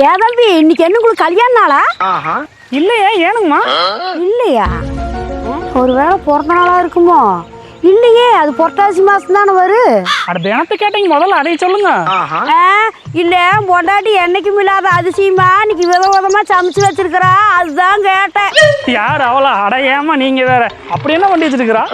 ஏ தம்பி இன்னைக்கு என்ன உங்களுக்கு கல்யாண நாளா? இல்லையே ஏனுங்கம்மா? இல்லையா? ஒருவேளை பிறந்த நாளா இருக்குமோ? இல்லையே அது புரட்டாசி மாசம் தானே வரும் அட தினத்தை கேட்டீங்க முதல்ல அதை சொல்லுங்க. இல்ல பொண்டாட்டி என்னைக்கும் இல்லாத அதிசயமா இன்னைக்கு வித விதமா சமைச்சு வச்சிருக்கிறா. அதுதான் கேட்டேன். யார் அவளா? அட ஏமா நீங்க வேற. அப்படி என்ன பண்ணி வச்சிருக்கிறா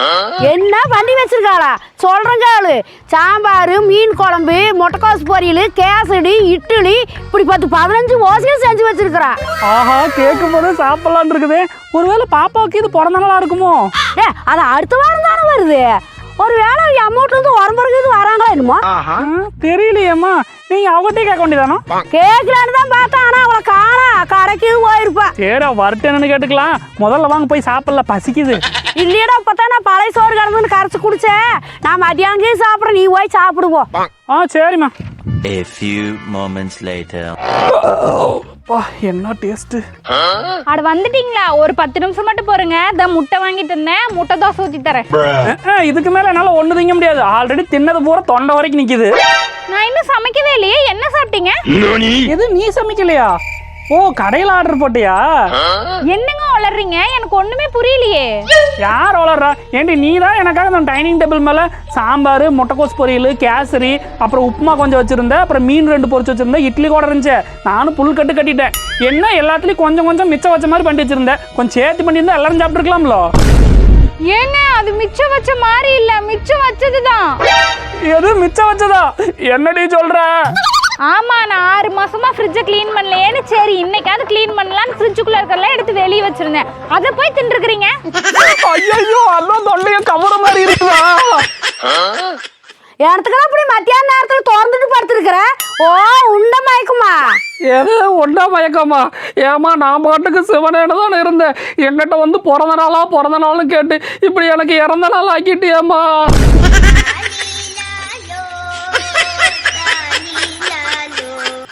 என்ன பண்ணி வச்சிருக்காளா? சொல்றேன் கேளு சாம்பார் மீன் குழம்பு முட்டைக்கோசு பொரியல் கேசடி இட்லி. இப்படி பத்து பதினஞ்சு ஓசையும் செஞ்சு வச்சிருக்கிறா. ஆஹா கேட்கும் போதே சாப்பிடலான் இருக்குது. ஒருவேளை பாப்பாவுக்கு இது பிறந்த நாளா இருக்குமோ? ஏ அது அடுத்த வாரம் தானே வருது. ஒரு வேளை அமௌண்ட் வந்து உரம்புறக்கு இது வராங்களா என்னமோ? ஆ, தெரியலையேம்மா. நீங்க அவங்ககிட்டயே கேட்க வேண்டியதானோ? கேட்கலான்னு தான் பார்த்தேன். ஆனா அவளை காணா. கடைக்கு போயிருப்பா. சரி வரட்டேன்னு கேட்டுக்கலாம். முதல்ல வாங்க போய் சாப்பிடல பசிக்குது. இல்லையடா இப்பதான் நான் பழைய சோறு கிடந்துன்னு கரைச்சு குடிச்சேன். நான் மத்தியானம் சாப்பிட்றேன். நீ போய் சாப்பிடுவோம் ஆ சரிம்மா. A few moments later. என்ன டேஸ்ட்டு அட வந்துட்டீங்களா? ஒரு பத்து நிமிஷம் மட்டும் போறேங்க. இந்த முட்டை வாங்கிட்டு இருந்தேன். முட்டை தோசை ஊத்தி தரேன். இதுக்கு மேல என்னால ஒண்ணு திங்க முடியாது. ஆல்ரெடி தின்னது பூரா தொண்டை வரைக்கும் நிக்குது. நான் இன்னும் சமைக்கவே இல்லையே. என்ன சாப்பிட்டீங்க? எது நீ சமைக்கலையா? ஓ கடையில் ஆர்டர் போட்டியா? என்னங்க வளர்றீங்க? எனக்கு ஒண்ணுமே புரியலையே. யார் வளர்றா? ஏண்டி நீ தான் எனக்காக அந்த டைனிங் டேபிள் மேலே சாம்பார் முட்டைக்கோஸ் பொரியல் கேசரி அப்புறம் உப்புமா கொஞ்சம் வச்சிருந்தேன் அப்புறம் மீன் ரெண்டு பொரிச்சு வச்சிருந்தேன் இட்லி கூட இருந்துச்சு. நானும் புல் கட்டு கட்டிட்டேன். என்ன எல்லாத்துலேயும் கொஞ்சம் கொஞ்சம் மிச்சம் வச்ச மாதிரி பண்ணி வச்சிருந்தேன் கொஞ்சம் சேர்த்து பண்ணியிருந்தா எல்லாரும் சாப்பிட்டுருக்கலாம்ல. ஏங்க அது மிச்சம் வச்ச மாதிரி இல்ல. மிச்சம் வச்சதுதான். எது மிச்சம் வச்சதா? என்னடி சொல்ற? ஆமா நான் ஆறு மாசமா ஃப்ரிட்ஜை க்ளீன் பண்ணலையேன்னு சரி இன்னைக்காவது க்ளீன் பண்ணலாம்னு ஃப்ரிட்ஜுக்குள்ள இருக்கலாம் எடுத்து வெளியே வச்சிருந்தேன். அதை போய் தின்றுக்கிறீங்க ஐயோ அதான் தொல்லையும் கவர மாதிரி இருக்குதா? இடத்துக்கெல்லாம் அப்படி மத்தியான நேரத்துல திறந்துட்டு படுத்துருக்குற? ஓ உண்ட மயக்குமா? எது ஒன்றா மயக்கமா? ஏமா நான் பாட்டுக்கு சிவனேன்னு தானே இருந்தேன். என்கிட்ட வந்து பிறந்த நாளா பிறந்த நாள்னு கேட்டு இப்படி எனக்கு இறந்த நாள் ஆக்கிட்டியேம்மா?